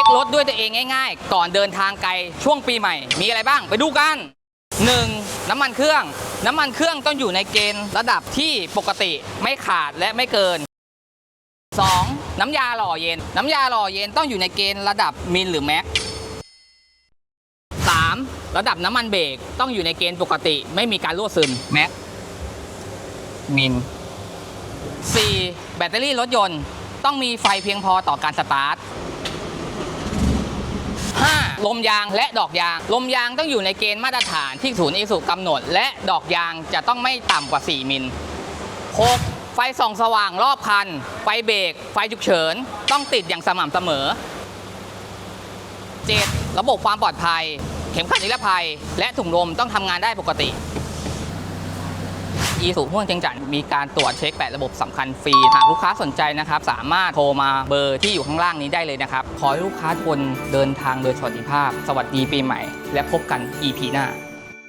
ช็ครถด้วยตัวเองง่ายๆ ก่อนเดินทางไกลช่วงปีใหม่ มีอะไรบ้างไปดูกัน 1. น้ำมันเครื่อง น้ำมันเครื่องต้องอยู่ในเกณฑ์ระดับที่ปกติไม่ขาดและไม่เกิน 2. น้ำยาหล่อเย็น น้ำยาหล่อเย็นต้องอยู่ในเกณฑ์ระดับมิลหรือแม็ก 3. ระดับน้ำมันเบรกต้องอยู่ในเกณฑ์ปกติ ไม่มีการรั่วซึมแม็กมิล 4. แบตเตอรี่รถยนต์ ต้องมีไฟเพียงพอต่อการสตาร์ท ลมยางและดอกยาง ลมยางต้องอยู่ในเกณฑ์มาตรฐานที่ศูนย์อิสุกำหนด และดอกยางจะต้องไม่ต่ำกว่า 4 มิล 6. ไฟส่องสว่างรอบคัน ไฟเบรกไฟฉุกเฉิน ต้องติดอย่างสม่ำเสมอ 7. ระบบความปลอดภัย เข็มขัดนิรภัย และถุงลมต้องทำงานได้ปกติ อีสุห่วงเจงจันมีการตรวจเช็คแปดระบบสำคัญฟรี หากลูกค้าสนใจนะครับ สามารถโทรมาเบอร์ที่อยู่ข้างล่างนี้ได้เลยนะครับ ขอให้ลูกค้าทุกคนเดินทางโดยสวัสดิภาพ สวัสดีปีใหม่ และพบกัน EP หน้า